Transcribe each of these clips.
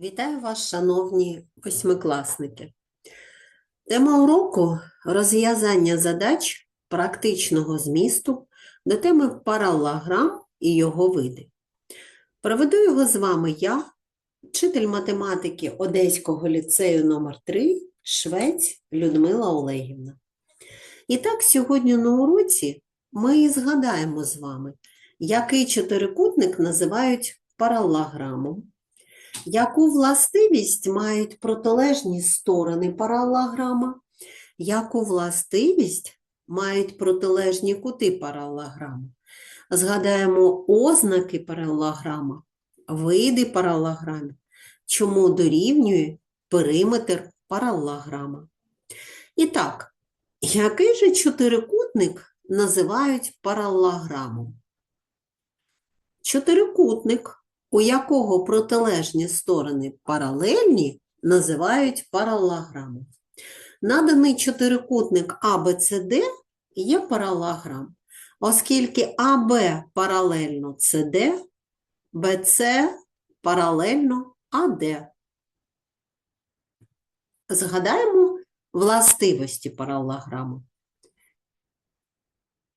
Вітаю вас, шановні восьмикласники. Тема уроку розв'язання задач практичного змісту до теми паралограм і його види. Проведу його з вами я, вчитель математики Одеського ліцею номер 3 Швець Людмила Олегівна. І так, сьогодні на уроці ми і згадаємо з вами, який чотирикутник називають паралограмом, яку властивість мають протилежні сторони паралограма, яку властивість мають протилежні кути паралограма. Згадаємо ознаки паралограма, види паралограмів, чому дорівнює периметр паралограма. І так, який же чотирикутник називають паралограмом? Чотирикутник у якого протилежні сторони паралельні, називають паралограмом. Наданий чотирикутник ABCD є паралограм, оскільки АБ паралельно CD, BC паралельно АД. Згадаємо властивості паралограму.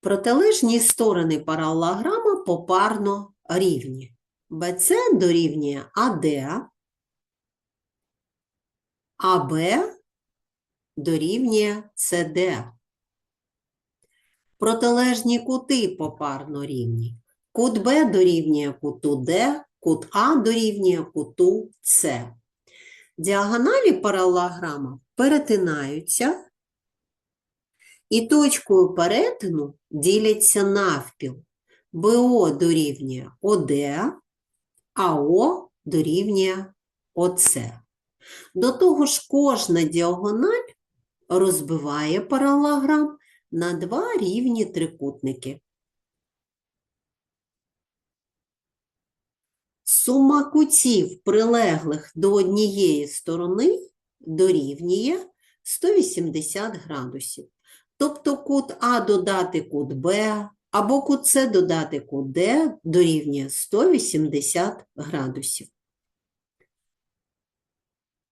Протилежні сторони паралограма попарно рівні. BC дорівнює AD, АБ дорівнює CD. Протилежні кути попарно рівні. Кут Б дорівнює куту Д, кут А дорівнює куту С. Діагоналі паралограма перетинаються і точкою перетину діляться навпіл. БО дорівнює ОД, АО дорівнює ОЦ. До того ж, кожна діагональ розбиває паралограм на два рівні трикутники. Сума кутів, прилеглих до однієї сторони, дорівнює 180 градусів. Тобто кут А додати кут Б, або кут С додати кут Д дорівнює 180 градусів.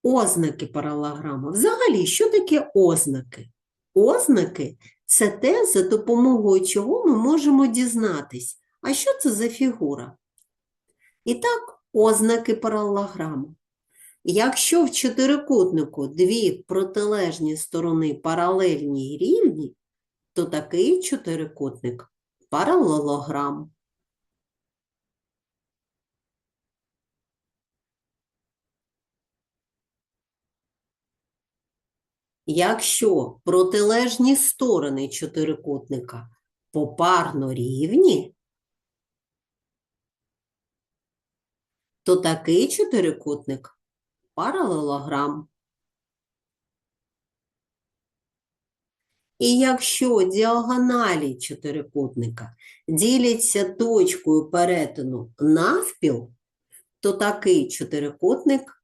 Ознаки паралограма. Взагалі, що таке ознаки? Ознаки – це те, за допомогою чого ми можемо дізнатись, а що це за фігура. І так, ознаки паралограму. Якщо в чотирикутнику дві протилежні сторони паралельні і рівні, то такий чотирикутник паралелограм. Якщо протилежні сторони чотирикутника попарно рівні, то такий чотирикутник паралелограм. І якщо діагоналі чотирикутника діляться точкою перетину навпіл, то такий чотирикутник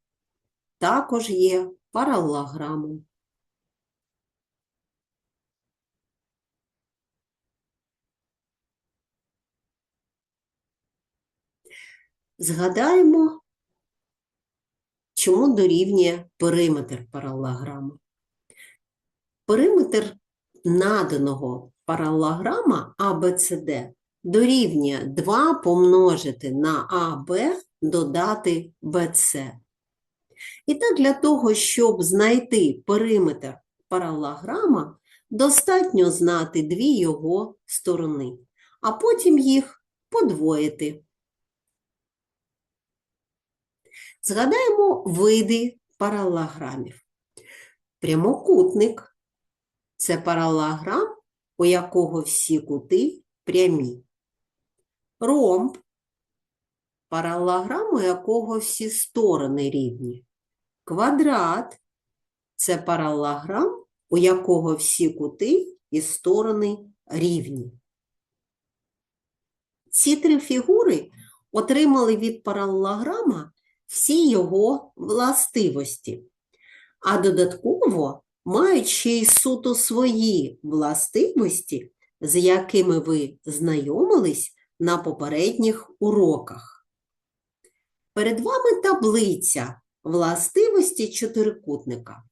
також є паралелограмом. Згадаємо, чому дорівнює периметр паралелограму. Периметр наданого паралелограма ABCD дорівнює 2 помножити на AB додати BC. І так, для того, щоб знайти периметр паралелограма, достатньо знати дві його сторони, а потім їх подвоїти. Згадаємо види паралелограмів. Прямокутник – це паралелограм, у якого всі кути прямі. Ромб – паралелограм, у якого всі сторони рівні. Квадрат – це паралелограм, у якого всі кути і сторони рівні. Ці три фігури отримали від паралелограма всі його властивості, а додатково ще й суто свої властивості, з якими ви знайомились на попередніх уроках. Перед вами таблиця властивості чотирикутника.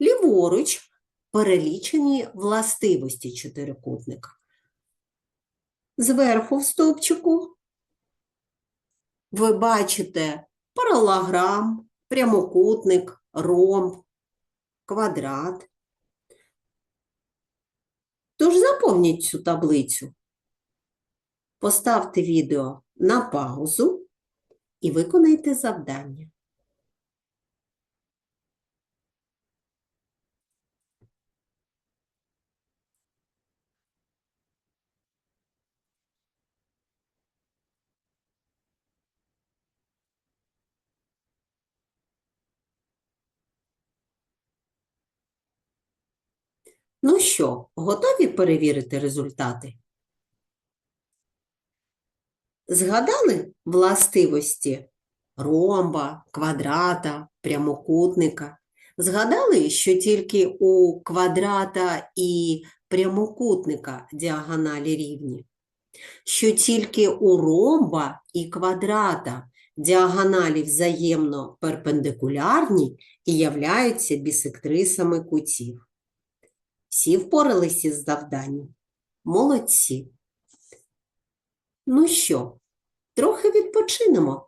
Ліворуч перелічені властивості чотирикутника. Зверху в стовпчику ви бачите паралограм, прямокутник, ромб, квадрат. Тож заповніть цю таблицю. Поставте відео на паузу і виконайте завдання. Ну що, готові перевірити результати? Згадали властивості ромба, квадрата, прямокутника? Згадали, що тільки у квадрата і прямокутника діагоналі рівні? Що тільки у ромба і квадрата діагоналі взаємно перпендикулярні і являються бісектрисами кутів? Всі впоралися з завданням? Молодці! Ну що, трохи відпочинемо.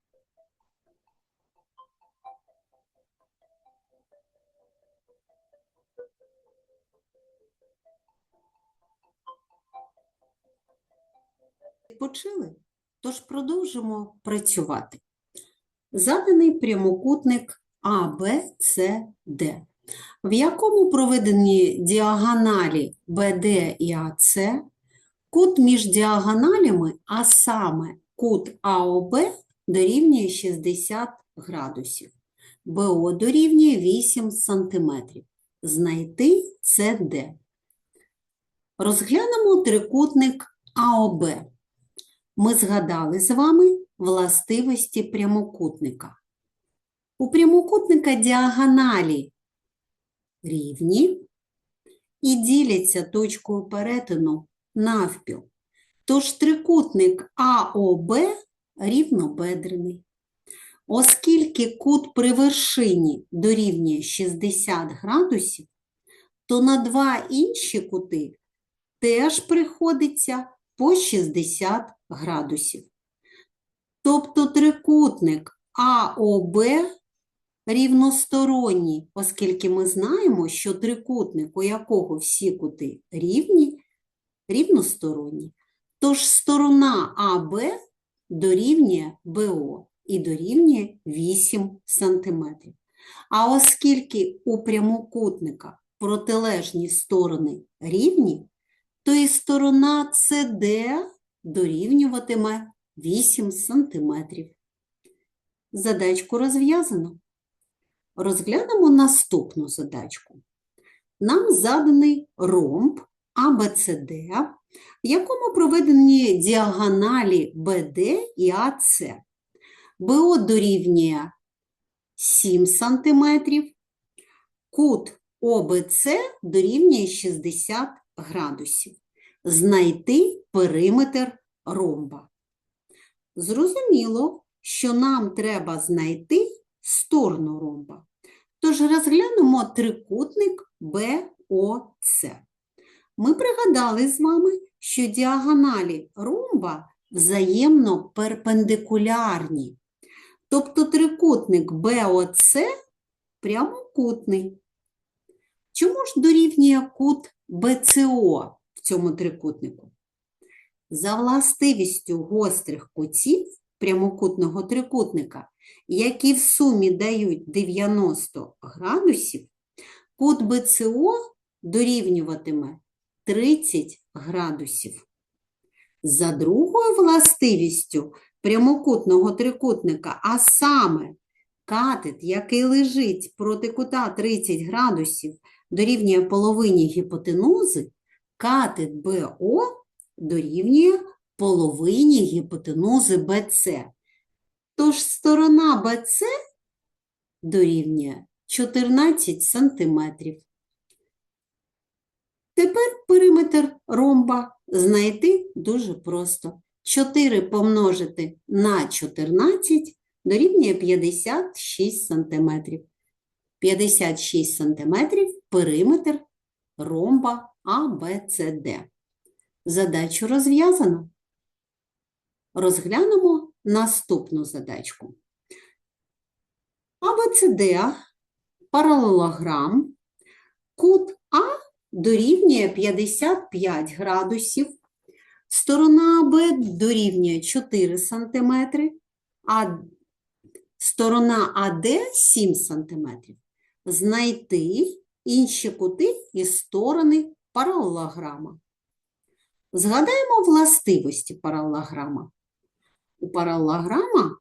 Відпочили? Тож продовжимо працювати. Заданий прямокутник ABCD, в якому проведені діагоналі BD і AC, кут між діагоналями, а саме кут АОБ дорівнює 60 градусів, БО дорівнює 8 см. Знайти CD. Розглянемо трикутник АОБ. Ми згадали з вами властивості прямокутника. У прямокутника діагоналі рівні і діляться точкою перетину навпіл. Тож трикутник АОБ рівнобедрений. Оскільки кут при вершині дорівнює 60 градусів, то на два інші кути теж приходиться по 60 градусів. Тобто трикутник АОБ рівносторонній, оскільки ми знаємо, що трикутник, у якого всі кути рівні, рівносторонні. Тож сторона АБ дорівнює БО і дорівнює 8 см. А оскільки у прямокутника протилежні сторони рівні, то і сторона СД дорівнюватиме 8 см. Задачку розв'язано. Розглянемо наступну задачку. Нам заданий ромб ABCD, в якому проведені діагоналі BD і AC. БО дорівнює 7 см, кут ОБЦ дорівнює 60 градусів. Знайти периметр ромба. Зрозуміло, що нам треба знайти сторону ромба. Тож розглянемо трикутник БОЦ. Ми пригадали з вами, що діагоналі ромба взаємно перпендикулярні. Тобто трикутник БОЦ прямокутний. Чому ж дорівнює кут БЦО в цьому трикутнику? За властивістю гострих кутів прямокутного трикутника, які в сумі дають 90 градусів, кут БЦО дорівнюватиме 30 градусів. За другою властивістю прямокутного трикутника, а саме катет, який лежить проти кута 30 градусів, дорівнює половині гіпотенузи, катет БО дорівнює половині гіпотенузи БЦ. Тож сторона БЦ дорівнює 14 сантиметрів. Тепер периметр ромба знайти дуже просто. 4 помножити на 14 дорівнює 56 сантиметрів. 56 сантиметрів периметр ромба ABCD. Задачу розв'язано. Розглянемо наступну задачку. ABCD паралелограм. Кут А дорівнює 55 градусів. Сторона АБ дорівнює 4 см, а сторона АД 7 см. Знайти інші кути і сторони паралелограма. Згадаємо властивості паралелограма. У паралелограма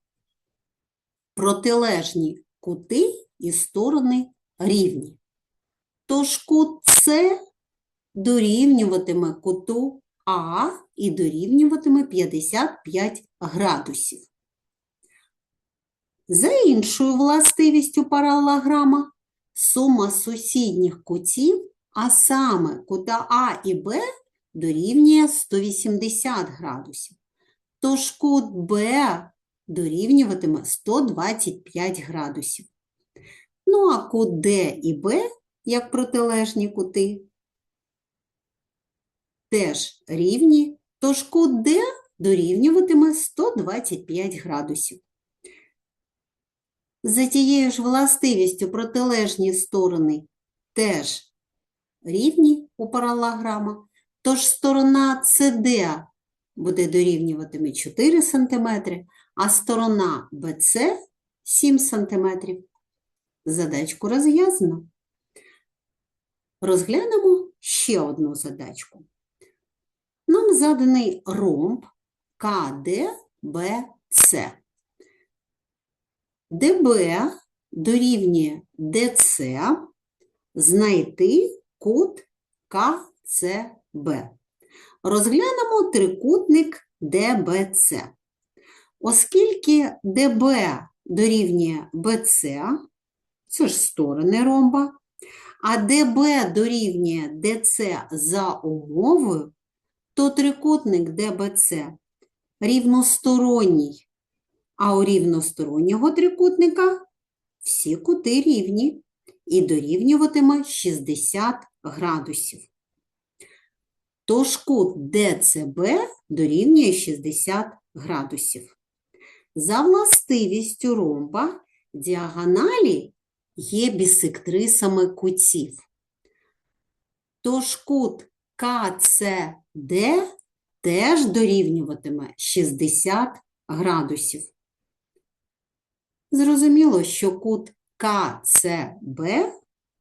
протилежні кути і сторони рівні. Тож кут С дорівнюватиме куту А і дорівнюватиме 55 градусів. За іншою властивістю паралелограма сума сусідніх кутів, а саме кута А і Б, дорівнює 180 градусів. Тож кут Б дорівнюватиме 125 градусів. Ну а кут Д і Б, як протилежні кути, теж рівні, тож кут дорівнюватиме 125 градусів. За тією ж властивістю протилежні сторони теж рівні у паралелограма, тож сторона CD буде дорівнюватиме 4 см, а сторона BC 7 см. Задачку розв'язано. Розглянемо ще одну задачку. Нам заданий ромб КДБЦ. ДБ дорівнює ДЦ знайти кут КЦБ. Розглянемо трикутник ДБЦ. Оскільки ДБ дорівнює БЦ, це ж сторони ромба, а ДБ дорівнює ДЦ за умовою, то трикутник ДБЦ рівносторонній, а у рівностороннього трикутника всі кути рівні і дорівнюватиме 60 градусів. Тож кут ДЦБ дорівнює 60 градусів. За властивістю ромба діагоналі є бісектрисами кутів. Тож кут КЦД теж дорівнюватиме 60 градусів. Зрозуміло, що кут КЦБ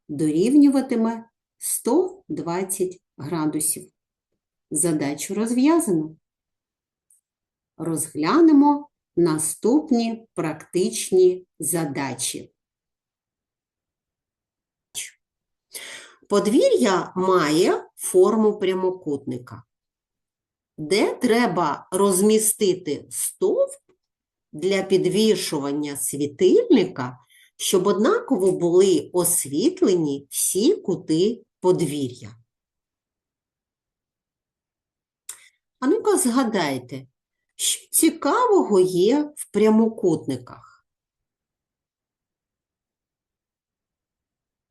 дорівнюватиме 120 градусів. Задачу розв'язано. Розглянемо наступні практичні задачі. Подвір'я має форму прямокутника, де треба розмістити стовп для підвішування світильника, щоб однаково були освітлені всі кути подвір'я. А ну-ка згадайте, що цікавого є в прямокутниках?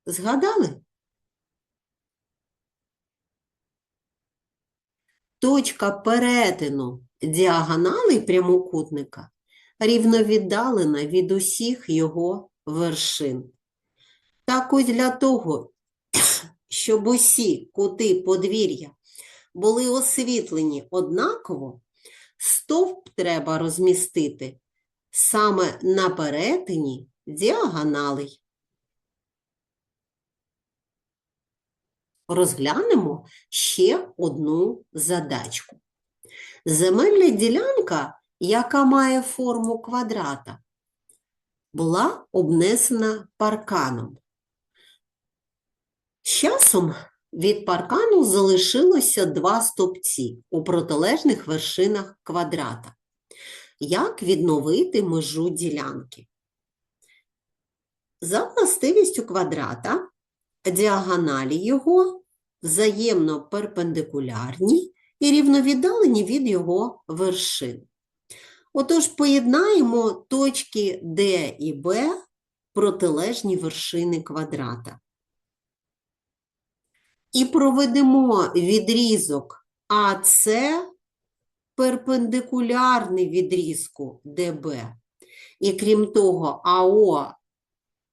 Згадали? Точка перетину діагоналей прямокутника рівновіддалена від усіх його вершин. Так ось для того, щоб усі кути подвір'я були освітлені однаково, стовп треба розмістити саме на перетині діагоналей. Розглянемо ще одну задачку. Земельна ділянка, яка має форму квадрата, була обнесена парканом. З часом від паркану залишилося два стовпці у протилежних вершинах квадрата. Як відновити межу ділянки? За властивістю квадрата діагоналі його взаємно перпендикулярні і рівновіддалені від його вершин. Отож, поєднаємо точки D і B протилежні вершини квадрата. І проведемо відрізок АС перпендикулярний відрізку ДБ. І крім того, АО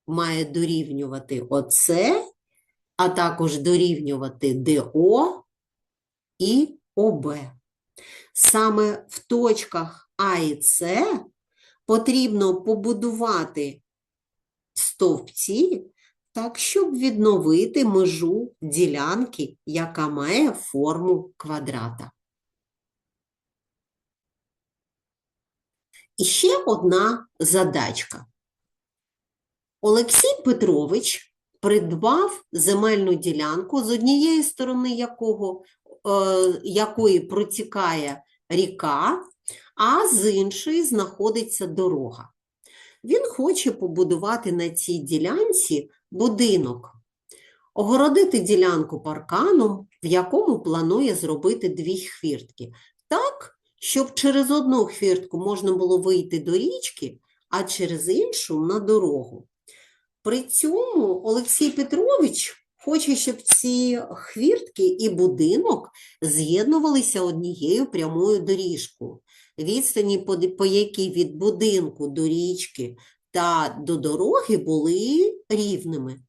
має дорівнювати ОЦ, а також дорівнювати ДО і ОБ. Саме в точках А і С потрібно побудувати стовпці так, щоб відновити межу ділянки, яка має форму квадрата. І ще одна задачка. Олексій Петрович придбав земельну ділянку, з однієї сторони якого, е, якої протікає ріка, а з іншої знаходиться дорога. Він хоче побудувати на цій ділянці будинок, огородити ділянку парканом, в якому планує зробити дві хвіртки. Так, щоб через одну хвіртку можна було вийти до річки, а через іншу на дорогу. При цьому Олексій Петрович хоче, щоб ці хвіртки і будинок з'єднувалися однією прямою доріжкою. Відстані, по, якій від будинку до річки та до дороги були рівними.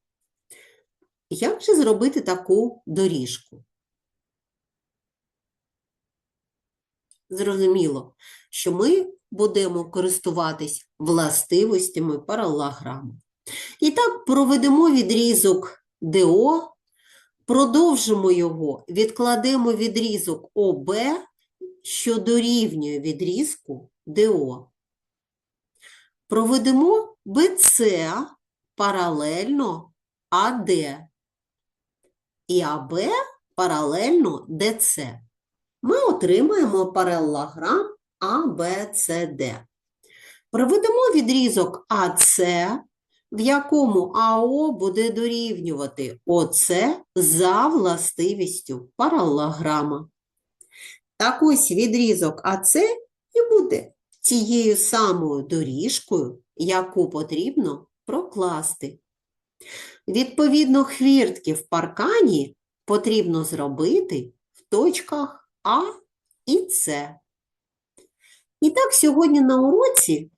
Як же зробити таку доріжку? Зрозуміло, що ми будемо користуватись властивостями паралограми. І так проведемо відрізок ДО, продовжимо його, відкладемо відрізок ОБ, що дорівнює відрізку ДО. Проведемо БЦ паралельно АД і АБ паралельно ДЦ. Ми отримаємо паралелограм АБЦД. Проведемо відрізок АЦ, в якому АО буде дорівнювати ОЦ за властивістю паралелограма. Так ось відрізок АЦ і буде тією самою доріжкою, яку потрібно прокласти. Відповідно, хвіртки в паркані потрібно зробити в точках А і С. І так, сьогодні на уроці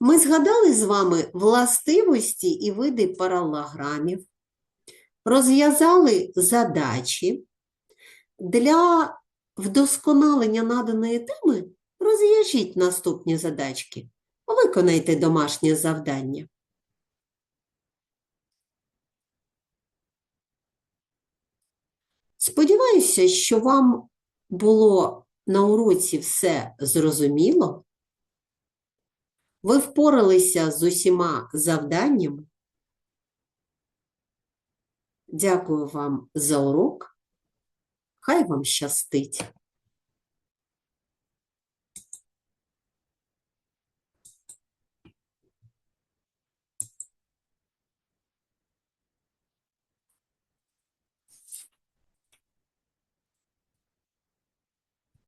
ми згадали з вами властивості і види паралограмів, розв'язали задачі. Для вдосконалення наданої теми розв'яжіть наступні задачки. Виконайте домашнє завдання. Сподіваюся, що вам було на уроці все зрозуміло. Ви впоралися з усіма завданнями. Дякую вам за урок. Хай вам щастить!